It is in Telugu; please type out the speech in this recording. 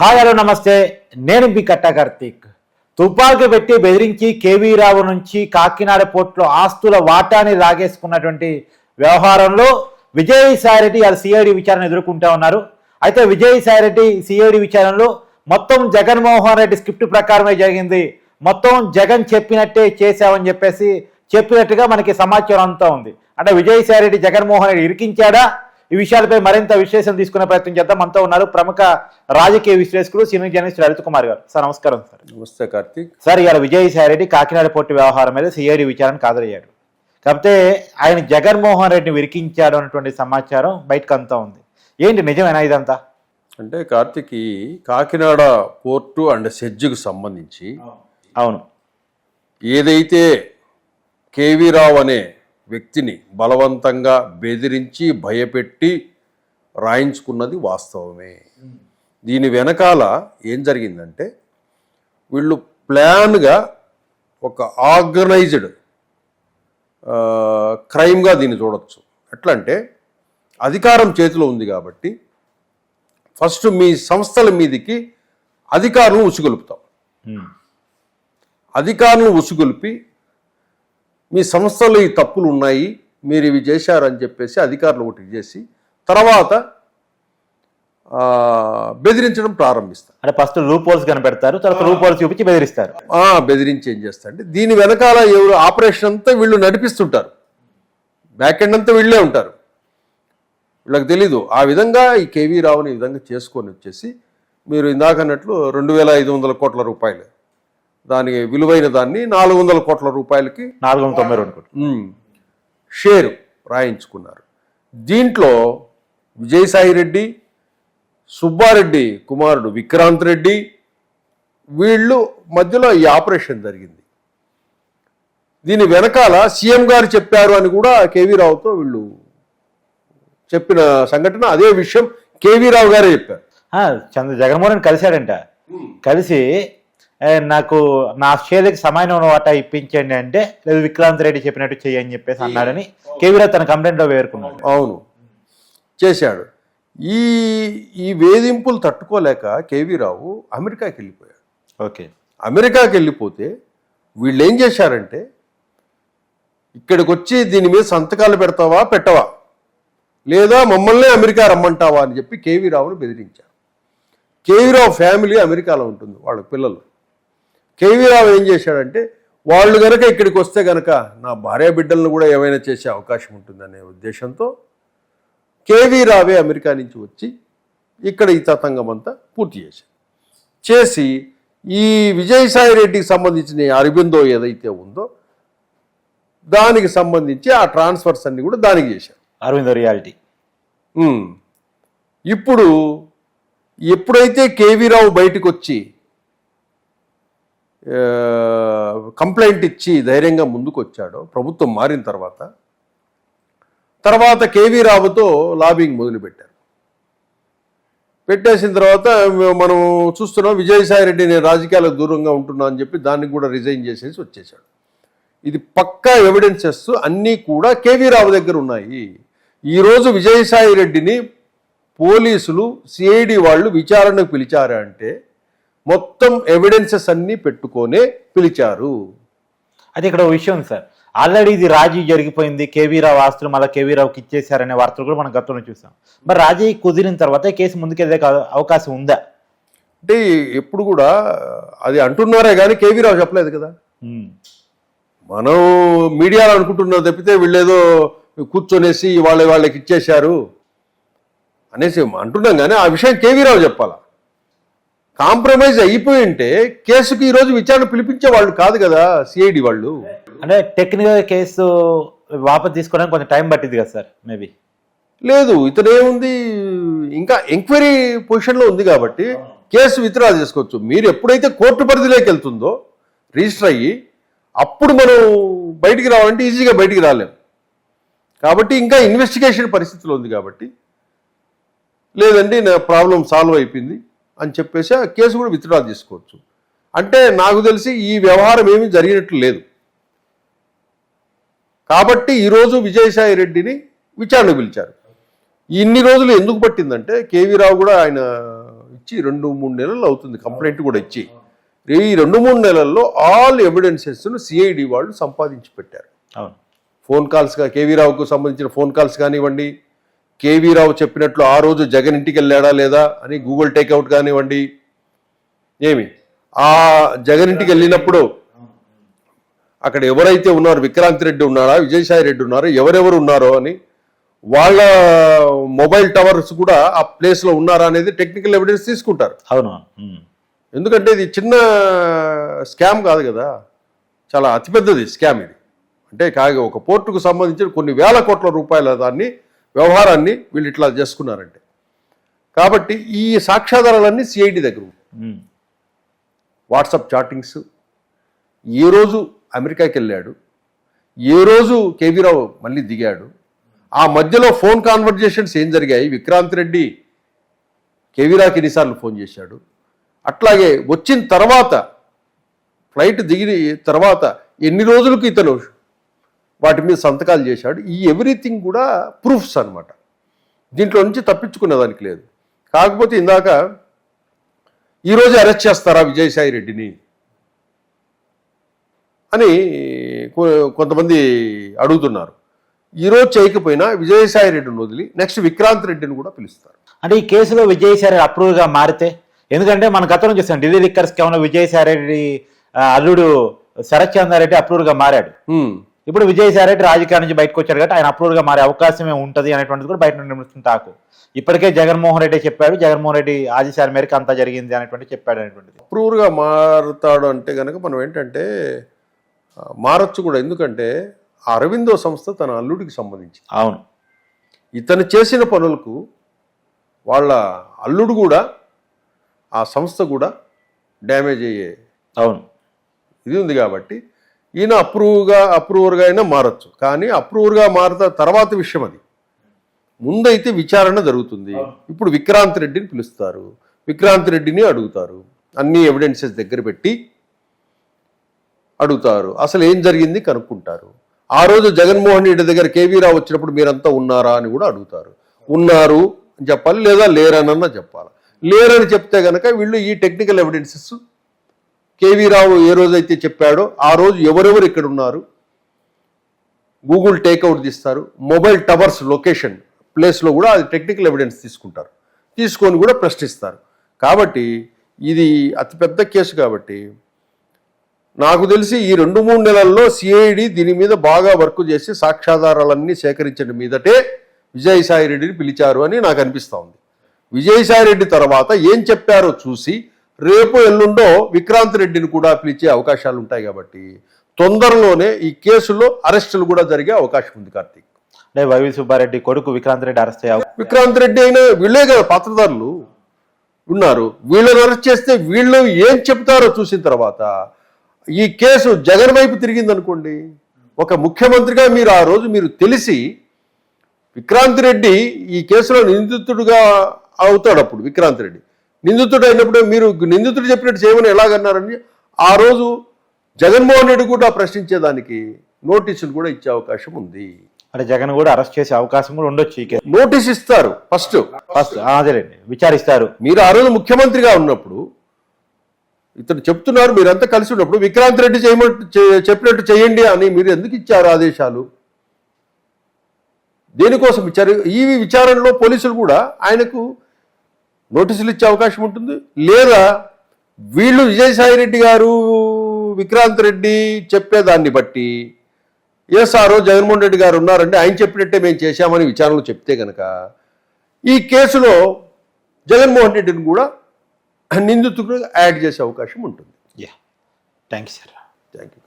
హాయ్ హలో నమస్తే. నేను మీ కట్ట కార్తీక్. తుపాకీ పెట్టి బెదిరించి కేవీ రావు నుంచి కాకినాడ పోర్టులో ఆస్తుల వాటాని లాగేసుకున్నటువంటి వ్యవహారంలో విజయసాయి రెడ్డి వాళ్ళ సిఐడి విచారణ ఎదుర్కొంటా ఉన్నారు. అయితే విజయసాయి రెడ్డి సిఐడి విచారణలో మొత్తం జగన్మోహన్ రెడ్డి స్క్రిప్ట్ ప్రకారమే జరిగింది. మొత్తం జగన్ చెప్పినట్టే చేశామని చెప్పేసి చెప్పినట్టుగా మనకి సమాచారం అంతా ఉంది. అంటే విజయసాయి రెడ్డి జగన్మోహన్ రెడ్డి ఇరికించాడా? ఈ విషయాలపై మరింత విశ్లేషణ తీసుకునే ప్రయత్నం చేద్దాం. మనతో ఉన్నారు ప్రముఖ రాజకీయ విశ్లేషకులు సీనియర్ జర్నలిస్ట్ లలిత్ కుమార్ గారు. సార్ నమస్కారం సార్. నమస్తే కార్తీక్. సార్ ఇవాళ విజయసాయి రెడ్డి కాకినాడ పోర్టు వ్యవహారం మీద సిఐడి విచారణకు హాజరయ్యాడు. కాకపోతే ఆయన జగన్మోహన్ రెడ్డిని విరికించాడు అన్నటువంటి సమాచారం బయటకు అంతా ఉంది. ఏంటి నిజమేనా ఇదంతా? అంటే కార్తీక్ ఈ కాకినాడ పోర్టు అండ్ సెజ్జుకు సంబంధించి అవును. ఏదైతే కేవీ రావు అనే వ్యక్తిని బలవంతంగా బెదిరించి భయపెట్టి రాయించుకున్నది వాస్తవమే. దీని వెనకాల ఏం జరిగిందంటే వీళ్ళు ప్లాన్గా ఒక ఆర్గనైజ్డ్ క్రైమ్గా దీన్ని చూడొచ్చు. ఎట్లా అంటే అధికారం చేతిలో ఉంది కాబట్టి ఫస్ట్ మీ సంస్థల మీదికి అధికారులను ఉసుగొలుపుతాం. ఉమ్. అధికారులను ఉసుగొలిపి మీ సంస్థలో ఈ తప్పులు ఉన్నాయి మీరు ఇవి చేశారని చెప్పేసి అధికారులు ఒకటి చేసి తర్వాత బెదిరించడం ప్రారంభిస్తారు. అంటే ఫస్ట్ రూప్ హోల్స్ కనిపెడతారు తర్వాత రూప్ హోల్స్ చూపించి బెదిరిస్తారు. బెదిరించి ఏం చేస్తారంటే దీని వెనకాల ఎవరు ఆపరేషన్ అంతా వీళ్ళు నడిపిస్తుంటారు. బ్యాక్ ఎండ్ అంతా వీళ్ళే ఉంటారు. వీళ్ళకి తెలీదు. ఆ విధంగా ఈ కేవీ రావుని ఈ విధంగా చేసుకొని వచ్చేసి మీరు ఇందాక అన్నట్లు రెండు వేల ఐదు వందల కోట్ల రూపాయలు దానికి విలువైన దాన్ని నాలుగు వందల కోట్ల రూపాయలకి నాలుగు వందల తొంభై రెండు కోట్లు. షేరు రాయించుకున్నారు. దీంట్లో విజయసాయి రెడ్డి సుబ్బారెడ్డి కుమారుడు విక్రాంత్ రెడ్డి వీళ్ళు మధ్యలో ఈ ఆపరేషన్ జరిగింది. దీని వెనకాల సీఎం గారు చెప్పారు అని కూడా కేవీ రావుతో వీళ్ళు చెప్పిన సంఘటన. అదే విషయం కేవీ రావు గారే చెప్పారు. చంద్ర జగన్మోహన్ కలిశాడంట. కలిసి "ఏ, నాకు నా షేర్కి సమానమైన వాటా ఇప్పించండి అంటే లేదు విక్రాంత్ రెడ్డి చెప్పినట్టు చెయ్యి అని చెప్పేసి అన్నాడని కేవీరావు తన కంప్లైంట్లో పేర్కొన్నాడు. అవును. చేశాడు. ఈ ఈ వేధింపులు తట్టుకోలేక కేవీ రావు అమెరికాకి వెళ్ళిపోయాడు. ఓకే. అమెరికాకి వెళ్ళిపోతే వీళ్ళు ఏం చేశారంటే ఇక్కడికి వచ్చి దీని మీద సంతకాలు పెడతావా పెట్టవా? లేదా మమ్మల్ని అమెరికా రమ్మంటావా అని చెప్పి కేవీ రావుని బెదిరించారు. కేవీ రావు ఫ్యామిలీ అమెరికాలో ఉంటుంది వాళ్ళ పిల్లలు. కేవీ రావు ఏం చేశాడంటే వాళ్ళు గనక ఇక్కడికి వస్తే గనక నా భార్య బిడ్డలను కూడా ఏమైనా చేసే అవకాశం ఉంటుందనే ఉద్దేశంతో కేవీ రావే అమెరికా నుంచి వచ్చి ఇక్కడ ఈ తతంగం అంతా పూర్తి చేశారు. చేసి ఈ విజయసాయి రెడ్డికి సంబంధించిన అరబిందో ఏదైతే ఉందో దానికి సంబంధించి ఆ ట్రాన్స్ఫర్స్ అన్ని కూడా దానికి చేశారు. అరవింద్ రియాలిటీ. ఇప్పుడు ఎప్పుడైతే కేవీ రావు బయటకు వచ్చి కంప్లైంట్ ఇచ్చి ధైర్యంగా ముందుకు వచ్చాడో ప్రభుత్వం మారిన తర్వాత. తర్వాత కేవీ రావుతో లాబింగ్ మొదలుపెట్టారు. పెట్టేసిన తర్వాత మనం చూస్తున్నాం విజయసాయి రెడ్డి నేను రాజకీయాలకు దూరంగా ఉంటున్నా అని చెప్పి దాన్ని కూడా రిజైన్ చేసేసి వచ్చేసాడు ఇది పక్కా ఎవిడెన్సెస్ అన్నీ కూడా కేవీ రావు దగ్గర ఉన్నాయి. ఈరోజు విజయసాయి రెడ్డిని పోలీసులు సిఐడి వాళ్ళు విచారణకు పిలిచారంటే అంటే మొత్తం ఎవిడెన్సెస్ అన్నీ పెట్టుకొనే పిలిచారు. అయితే ఇక్కడ ఒక విషయం సార్. ఆల్రెడీ ఇది రాజీ జరిగిపోయింది. కేవీరావు ఆస్తులు మళ్ళీ కేవీరావుకి ఇచ్చేశారనే వార్తలు కూడా మనం గతంలో చూసాం. మరి రాజీ కుదిరిన తర్వాత కేసు ముందుకెళ్ళే అవకాశం ఉందా? అంటే ఎప్పుడు కూడా అది అంటున్నారే కానీ కేవీ రావు చెప్పలేదు కదా. మనం మీడియాలో అనుకుంటున్నారు తప్పితే వీళ్ళేదో కూర్చొనేసి వాళ్ళ వాళ్ళకి ఇచ్చేశారు అనేసి అంటున్నాం కానీ ఆ విషయం కేవీ రావు చెప్పాలా? కాంప్రమైజ్ అయిపోయి ఉంటే కేసుకి ఈరోజు విచారణ పిలిపించే వాళ్ళు కాదు కదా సిఐడి వాళ్ళు. అంటే టెక్నికల్ కేసు వాపస్ తీసుకోవడానికి కొంచెం టైం పట్టింది కదా సార్ మేబీ. లేదు ఇతను ఏముంది ఇంకా ఎంక్వైరీ పొజిషన్లో ఉంది కాబట్టి కేసు విత్డ్రా చేసుకోవచ్చు. మీరు ఎప్పుడైతే కోర్టు పరిధిలోకి వెళ్తుందో రిజిస్టర్ అయ్యి అప్పుడు మనం బయటికి రావాలంటే ఈజీగా బయటికి రాలేం. కాబట్టి ఇంకా ఇన్వెస్టిగేషన్ పరిస్థితిలో ఉంది కాబట్టి లేదండి నా ప్రాబ్లం సాల్వ్ అయిపోయింది. అని చెప్పేసి ఆ కేసు కూడా విత్డ్రా చేసుకోవచ్చు. అంటే నాకు తెలిసి ఈ వ్యవహారం ఏమీ జరిగినట్లు లేదు. కాబట్టి ఈరోజు విజయసాయి రెడ్డిని విచారణ పిలిచారు. ఇన్ని రోజులు ఎందుకు పట్టిందంటే కేవీ రావు కూడా ఆయన ఇచ్చి రెండు మూడు నెలలు అవుతుంది కంప్లైంట్ కూడా ఇచ్చి. ఈ రెండు మూడు నెలల్లో ఆల్ ఎవిడెన్సెస్ను సిఐడి వాళ్ళు సంపాదించి పెట్టారు. ఫోన్ కాల్స్గా కేవీ రావుకు సంబంధించిన ఫోన్ కాల్స్ కానివ్వండి కేవీ రావు చెప్పినట్లు ఆ రోజు జగన్ ఇంటికి వెళ్ళాడా లేదా అని గూగుల్ టేక్అవుట్ కానివ్వండి. ఏమి? ఆ జగన్ ఇంటికి వెళ్ళినప్పుడు అక్కడ ఎవరైతే ఉన్నారో విక్రాంత్ రెడ్డి ఉన్నారా విజయసాయి రెడ్డి ఉన్నారో ఎవరెవరు ఉన్నారో అని వాళ్ళ మొబైల్ టవర్స్ కూడా ఆ ప్లేస్లో ఉన్నారా అనేది టెక్నికల్ ఎవిడెన్స్ తీసుకుంటారు. అవును. ఎందుకంటే ఇది చిన్న స్కామ్ కాదు కదా. చాలా అతిపెద్దది స్కామ్ ఇది. అంటే కాగా ఒక పోర్టుకు సంబంధించిన కొన్ని వేల కోట్ల రూపాయల దాన్ని వ్యవహారాన్ని వీళ్ళు ఇట్లా చేసుకున్నారంటే కాబట్టి ఈ సాక్ష్యాధారాలన్నీ సిఐడి దగ్గర. వాట్సాప్ చాటింగ్స్ ఏ రోజు అమెరికాకి వెళ్ళాడు ఏ రోజు కేవీరావు మళ్ళీ దిగాడు ఆ మధ్యలో ఫోన్ కాన్వర్జేషన్స్ ఏం జరిగాయి విక్రాంత్ రెడ్డి కేవీరాకి ఎన్నిసార్లు ఫోన్ చేశాడు అట్లాగే వచ్చిన తర్వాత ఫ్లైట్ దిగిన తర్వాత ఎన్ని రోజులకు ఇతను వాటి మీద సంతకాలు చేశాడు. ఈ ఎవ్రీథింగ్ కూడా ప్రూఫ్స్ అన్నమాట. దీంట్లో నుంచి తప్పించుకునేదానికి లేదు. కాకపోతే ఇందాక ఈరోజు అరెస్ట్ చేస్తారా విజయసాయి రెడ్డిని అని కొంతమంది అడుగుతున్నారు. ఈరోజు చేయకపోయినా విజయసాయి రెడ్డిని వదిలి నెక్స్ట్ విక్రాంత్ రెడ్డిని కూడా పిలుస్తారు. అంటే ఈ కేసులో విజయసాయి అప్రూవ్గా మారితే ఎందుకంటే మన గతంలో చూస్తాం ఢిల్లీ లిక్కర్స్ కేవలం విజయసాయి రెడ్డి అల్లుడు శరత్ చంద్రారెడ్డి అప్రూవ్గా మారాడు. ఇప్పుడు విజయసాయి రెడ్డి రాజకీయాల నుంచి బయటకు వచ్చాడు కాబట్టి ఆయన అప్రూవ్గా మారే అవకాశమే ఉంటది అనేటువంటిది కూడా బయట నుండి వినిపిస్తుంది టాకు ఇప్పటికే జగన్మోహన్ రెడ్డి చెప్పాడు జగన్మోహన్ రెడ్డి ఆదేశాల మేరకు అంతా జరిగింది అనేటువంటి చెప్పాడు అనేటువంటిది. అప్రూవ్గా మారుతాడు అంటే కనుక మనం ఏంటంటే మారచ్చు కూడా. ఎందుకంటే ఆ అరవిందో సంస్థ తన అల్లుడికి సంబంధించి అవును. ఇతను చేసిన పనులకు వాళ్ళ అల్లుడు కూడా ఆ సంస్థ కూడా డ్యామేజ్ అయ్యే అవును. ఇది ఉంది కాబట్టి ఈయన అప్రూవ్గా అప్రూవర్గా అయినా మారచ్చు. కానీ అప్రూవర్గా మారుతా తర్వాత విషయం అది. ముందైతే విచారణ జరుగుతుంది. ఇప్పుడు విక్రాంత్ రెడ్డిని పిలుస్తారు. విక్రాంత్ రెడ్డిని అడుగుతారు. అన్ని ఎవిడెన్సెస్ దగ్గర పెట్టి అడుగుతారు. అసలు ఏం జరిగింది కనుక్కుంటారు. ఆ రోజు జగన్మోహన్ రెడ్డి దగ్గర కేవీ రావు వచ్చినప్పుడు మీరంతా ఉన్నారా అని కూడా అడుగుతారు. ఉన్నారు అని చెప్పాలి లేదా లేరనన్నా చెప్పాలి. లేరని చెప్తే గనక వీళ్ళు ఈ టెక్నికల్ ఎవిడెన్సెస్ కేవీ రావు ఏ రోజైతే చెప్పాడో ఆ రోజు ఎవరెవరు ఇక్కడ ఉన్నారు? గూగుల్ టేక్అవుట్ తీస్తారు. మొబైల్ టవర్స్ లొకేషన్ ప్లేస్లో కూడా అది టెక్నికల్ ఎవిడెన్స్ తీసుకుంటారు. తీసుకొని కూడా ప్రశ్నిస్తారు. కాబట్టి ఇది అతిపెద్ద కేసు కాబట్టి నాకు తెలిసి ఈ రెండు మూడు నెలల్లో సిఐడి దీని మీద బాగా వర్క్ చేసి సాక్ష్యాధారాలన్నీ సేకరించడం మీదటే విజయసాయి రెడ్డిని పిలిచారు అని నాకు అనిపిస్తూ ఉంది. విజయసాయి రెడ్డి తర్వాత ఏం చెప్పారో చూసి రేపు ఎల్లుండో విక్రాంత్ రెడ్డిని కూడా పిలిచే అవకాశాలు ఉంటాయి కాబట్టి తొందరలోనే ఈ కేసులో అరెస్టులు కూడా జరిగే అవకాశం ఉంది కార్తీక్. అంటే వైవి సుబ్బారెడ్డి కొడుకు విక్రాంత్ రెడ్డి అరెస్ట్ అయ్యే విక్రాంత్ రెడ్డి అయినా వీళ్ళే కదా పాత్రదారులు ఉన్నారు. వీళ్ళని అరెస్ట్ చేస్తే వీళ్ళు ఏం చెప్తారో చూసిన తర్వాత ఈ కేసు జగన్ వైపు తిరిగింది అనుకోండి. ఒక ముఖ్యమంత్రిగా మీరు ఆ రోజు మీరు తెలిసి విక్రాంత్ రెడ్డి ఈ కేసులో నిందితుడుగా అవుతాడు అప్పుడు విక్రాంత్ రెడ్డి. నిందితుడు అయినప్పుడు మీరు నిందితుడు చెప్పినట్టు చేయమని ఎలాగన్నారని ఆ రోజు జగన్మోహన్ రెడ్డి కూడా ప్రశ్నించేదానికి నోటీసులు కూడా ఇచ్చే అవకాశం ఉంది. అంటే జగన్ కూడా అరెస్ట్ చేసే అవకాశం కూడా ఉండొచ్చు నోటీస్ ఇస్తారు ఫస్ట్. ఫస్ట్ అదేలేండి. విచారిస్తారు. మీరు ఆ రోజు ముఖ్యమంత్రిగా ఉన్నప్పుడు ఇతను చెప్తున్నారు మీరంతా కలిసి ఉన్నప్పుడు విక్రాంత్ రెడ్డి చేయమంటు చెప్పినట్టు చేయండి అని మీరు ఎందుకు ఇచ్చారు ఆదేశాలు? దేనికోసం ఇచ్చారు? ఈ విచారణలో పోలీసులు కూడా ఆయనకు నోటీసులు ఇచ్చే అవకాశం ఉంటుంది. లేదా వీళ్ళు విజయసాయి రెడ్డి గారు విక్రాంత్ రెడ్డి చెప్పేదాన్ని బట్టి ఎస్ ఆ రోజు జగన్మోహన్ రెడ్డి గారు ఉన్నారండి ఆయన చెప్పినట్టే మేము చేశామని విచారణలో చెప్తే కనుక ఈ కేసులో జగన్మోహన్ రెడ్డిని కూడా నిందితుడిగా యాడ్ చేసే అవకాశం ఉంటుంది. Yeah. Thank you sir. Thank you